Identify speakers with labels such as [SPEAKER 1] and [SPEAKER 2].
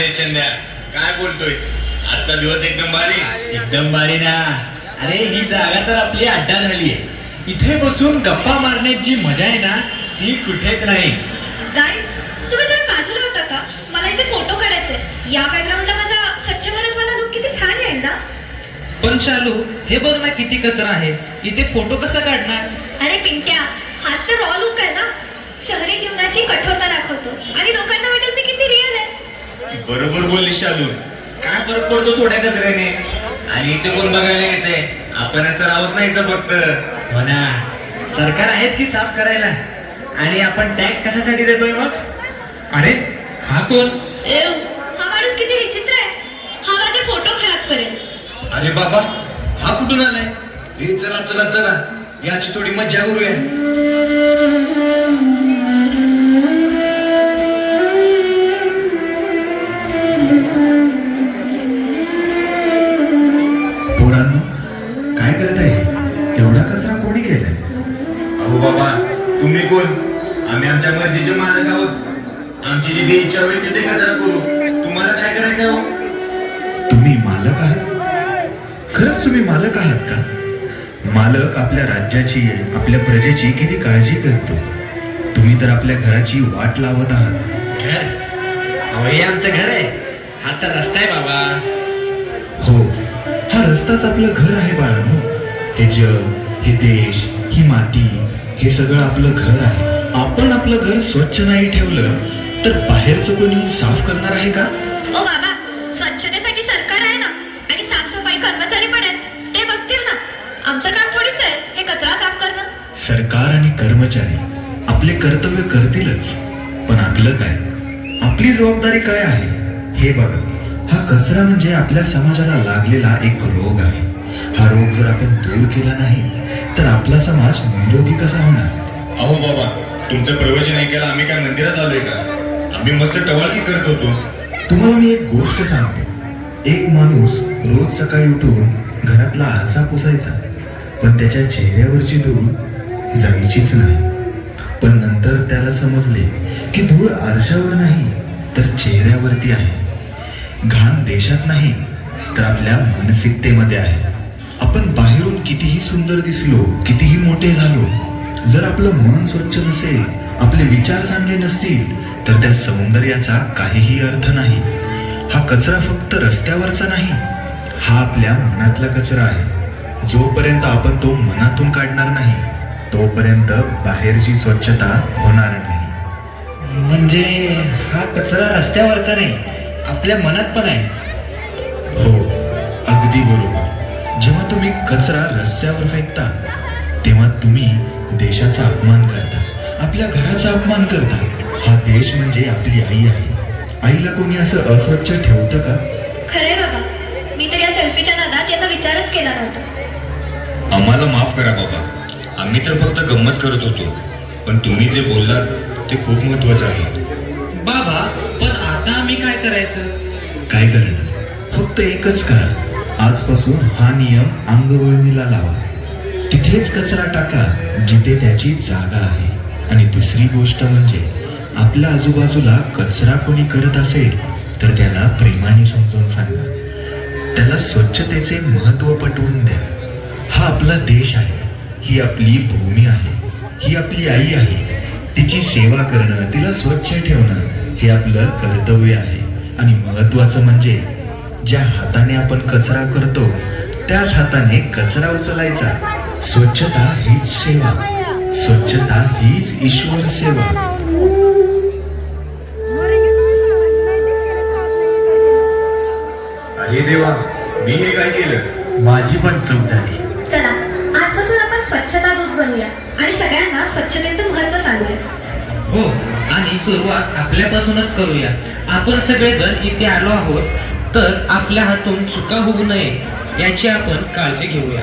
[SPEAKER 1] शिंद्या काय बोलतोय आजचा दिवस एकदम भारी.
[SPEAKER 2] एकदम बारी ना. अरे ही जागा तर आपली अड्डा झाली आहे. इथे बसून गप्पा मारण्याची मजा आहे ना ती कुठेच नाही.
[SPEAKER 3] गाईज तुम्ही जरा बाजूला होता का? मला इथे फोटो काढायचे या बॅकग्राऊंडला माझा स्वच्छ भारतवाला लुक किती छान येईल ना?
[SPEAKER 4] पण शालू हे बघ ना किती कचरा आहे. इथे फोटो कसा काढणार?
[SPEAKER 3] अरे पिंट्या हाच तर रॉ लुक आहे ना. शहरी जीवनाची कठोरता दाखवतो. आणि लोकांना वाटेल मी किती रिअल आहे
[SPEAKER 1] बरोबर बोलली शालू.
[SPEAKER 2] काय फरक पडतो थोड्या कचऱ्याने आणि इथे कोण बघायला येते
[SPEAKER 1] आपणच तर आहोत ना इथं फक्त.
[SPEAKER 2] हो ना. सरकार आहेच की साफ करायला? आणि आपण टॅक्स कशासाठी देतोय मग?
[SPEAKER 4] अरे हा कोण?
[SPEAKER 3] एव हा माणूस किती विचित्र आहे. हा माझे फोटो खराब करेल.
[SPEAKER 1] अरे बाबा हा कुठून आलाय? हे चला चला चला. याची थोडी मज्जा करूया. आमच्या मर्जीचे मालक आहोत आमची जिथे इच्छा होईल तिथे कचरा करू तुम्हाला काय करायचं हो?
[SPEAKER 5] तुम्ही मालक आहात? खरंच तुम्ही मालक आहात का? मालक आपल्या राज्याची आपल्या प्रजेची किती काळजी करतो. तुम्ही तर आपल्या घराची वाट लावत आहात.
[SPEAKER 2] घर? हे आमचं घर आहे. हा तर रस्ता आहे बाबा.
[SPEAKER 5] हो हा रस्ताच आपलं घर आहे बाळांनो हे जग हे देश ही माती हे सगळं आपलं घर आहे. आपण आपलं घर स्वच्छ नाही ठेवलं तर बाहेरचं कोणी साफ करणार आहे का?
[SPEAKER 3] ओ बाबा स्वच्छतेसाठी सरकार आहे ना आणि साफसफाई कर्मचारी पण आहेत ते बघतील ना. आमचं काम थोडीच आहे हे कचरा साफ करणं.
[SPEAKER 5] सरकार आणि कर्मचारी आपले कर्तव्य करतीलच पण आपलं काय? आपली जबाबदारी काय आहे? हे बघा. हा कचरा म्हणजे आपल्या समाजाला लागलेला एक रोग आहे. हा रोग जर आपण दूर केला नाही तर आपला समाज निरोगी कसा होणार?
[SPEAKER 1] अहो बाबा तुमचं प्रवचन ऐकायला आम्ही काय मंदिरात आलोय का? आम्ही मस्त टवाळकी करत होतो.
[SPEAKER 5] तुम्हाला मी एक गोष्ट सांगते. एक माणूस रोज सकाळी उठून घरातला आरसा पुसायचा. पण त्याच्या चेहऱ्यावरची धूळ जायचीच नाही. पण नंतर त्याला समजले की धूळ आरशावर नाही तर चेहऱ्यावरती आहे. घाण देशात नाही तर आपल्या मानसिकतेमध्ये आहे. आपण बाहेरून कितीही सुंदर दिसलो कितीही मोठे झालो जर आपलं मन स्वच्छ नसेल आपले विचार चांगले नसतील तर त्या सौंदर्याचा काहीही अर्थ नाही. हा कचरा फक्त रस्त्यावरचा नाही हा आपल्या मनातला कचरा आहे. जोपर्यंत आपण तो मनातून काढणार नाही तोपर्यंत बाहेरची स्वच्छता होणार नाही.
[SPEAKER 2] म्हणजे हा कचरा रस्त्यावरचा नाही आपल्या मनात पण आहे.
[SPEAKER 5] हो अगदी बरोबर. जेव्हा तुम्ही कचरा रस्त्यावर फेकता तेव्हा तुम्ही देशाचा अपमान करता आपल्या घराचा अपमान करता हा देश म्हणजे आपली आई आहे. आईला कोणी असं अस्वच्छ ठेवतं का?
[SPEAKER 3] खरंय बाबा. मी तर या सेल्फीच्या नादात याचा विचारच केला नव्हता.
[SPEAKER 1] आम्हाला माफ करा बाबा. आम्ही तर फक्त गंमत करत होतो. पण तुम्ही जे बोललात ते खूप महत्वाचं आहे.
[SPEAKER 4] बाबा पण आता आम्ही काय करायचं?
[SPEAKER 5] काय करणार? फक्त एकच करा. आजपासून हा नियम अंगवळणीला लावा. तिथेच कचरा टाका जिथे त्याची जागा आहे. आणि दुसरी गोष्ट म्हणजे आपल्या आजूबाजूला कचरा कोणी करत असेल तर त्याला प्रेमाने समजून सांगा. त्याला स्वच्छतेचे महत्त्व पटवून द्या. हा आपला देश आहे. ही आपली भूमी आहे. ही आपली आई आहे. तिची सेवा करणं तिला स्वच्छ ठेवणं हे आपलं कर्तव्य आहे. आणि महत्वाचं म्हणजे ज्या हाताने आपण कचरा करतो त्याच हाताने कचरा उचलायचा. स्वच्छता हीच सेवा. स्वच्छता हीच ईश्वर सेवा.
[SPEAKER 1] अरे देवा मी हे काय केलं?
[SPEAKER 2] माझी पण चूक झाली.
[SPEAKER 3] चला आजपासून आपण स्वच्छता दूत बनूया आणि सगळ्यांना स्वच्छतेचं महत्त्व सांगूया.
[SPEAKER 4] हो आणि सुरुवात आपल्यापासूनच करूया. आपण सगळेजण इथे आलो आहोत तर आपल्या हातून चुका होऊ नये याची आपण काळजी घेऊया.